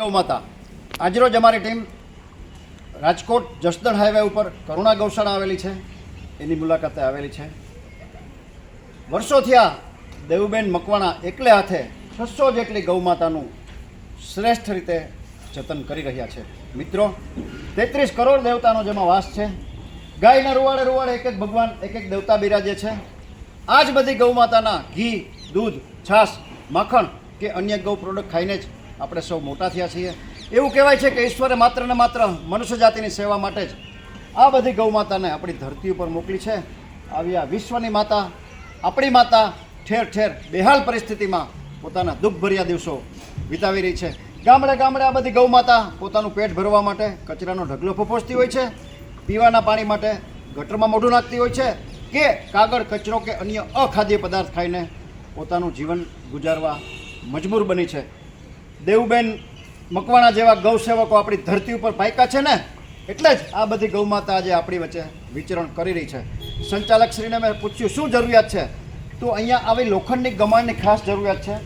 ગૌમાતા આજરોજ અમારી team Rajkot Jasdan highway ઉપર કરુણા ગૌશાળા આવેલી છે. એની મુલાકાતે આવેલી છે. વર્ષોથી આ દેવુબેન મકવાણા એકલે હાથે છસો જેટલી ગૌમાતાનું શ્રેષ્ઠ રીતે જતન કરી રહ્યા છે. મિત્રો, તેત્રીસ કરોડ દેવતાનો જેમાં વાસ છે. ગાયના રૂવાડે રૂવાડે એક એક ભગવાન એક એક દેવતા બિરાજે છે. આ જ બધી ગૌમાતાના ઘી, દૂધ, છાશ, માખણ કે અન્ય ગૌ પ્રોડક્ટ ખાઈને જ આપણે સૌ મોટા થયા છીએ. એવું કહેવાય છે કે ઈશ્વરે માત્ર ને માત્ર મનુષ્ય જાતિની સેવા માટે જ આ બધી ગૌ માતાને આપણી ધરતી ઉપર મોકલી છે. આવી આ વિશ્વની માતા, આપણી માતા ઠેર ઠેર બેહાલ પરિસ્થિતિમાં પોતાના દુઃખભર્યા દિવસો વિતાવી રહી છે. ગામડે ગામડે આ બધી ગૌ માતા પોતાનું પેટ ભરવા માટે કચરાનો ઢગલો ફોફોસતી હોય છે. પીવાના પાણી માટે ગટરમાં મોઢું નાખતી હોય છે કે કાગળ, કચરો કે અન્ય અખાદ્ય પદાર્થ ખાઈને પોતાનું જીવન ગુજારવા મજબૂર બની છે. દેવુબેન મકવાણા જેવા ગૌસેવકો આપણી ધરતી ઉપર પાયકા છે ને, એટલે જ આ બધી ગૌમાતા આજે આપણી વચ્ચે વિચરણ કરી રહી છે. સંચાલક શ્રીને મેં પૂછ્યું, શું જરૂરિયાત છે? તો અહીંયા આવી લોખંડની ગમાણની ખાસ જરૂરિયાત છે.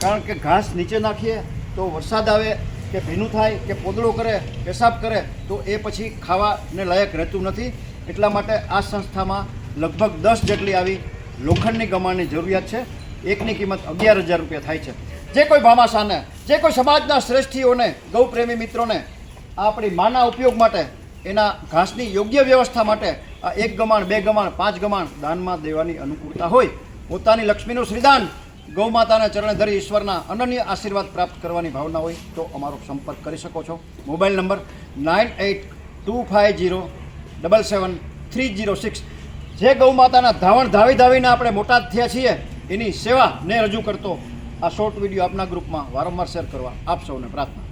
કારણ કે ઘાસ નીચે નાખીએ તો વરસાદ આવે, કે ભીનું થાય, કે પોદળો કરે, પેશાબ કરે, તો એ પછી ખાવાને લાયક રહેતું નથી. એટલા માટે આ સંસ્થામાં લગભગ દસ જેટલી આવી લોખંડની ગમાણની જરૂરિયાત છે. એકની કિંમત અગિયાર હજાર રૂપિયા થાય છે. જે કોઈ ભામાશાને, જે કોઈ સમાજના શ્રેષ્ઠીઓને, ગૌપ્રેમી મિત્રોને આપણી માના ઉપયોગ માટે, એના ઘાસની યોગ્ય વ્યવસ્થા માટે, આ એક ગમાણ, બે ગમાણ, પાંચ ગમાણ દાનમાં દેવાની અનુકૂળતા હોય. પોતાની લક્ષ્મીનું શ્રીદાન ગૌ માતાના ચરણે ધરી ઈશ્વરના અનન્ય આશીર્વાદ પ્રાપ્ત કરવાની ભાવના હોય તો અમારો સંપર્ક કરી શકો છો. Mobile number nine eight two five zero double seven three zero six. જે ગૌ માતાના ધાવણ ધાવી ધાવીને આપણે મોટા થયા છીએ, એની સેવાને રજૂ કરતો આ શોર્ટ વીડિયો આપના ગ્રુપમાં વારંવાર શેર કરવા આપ સૌને પ્રાર્થના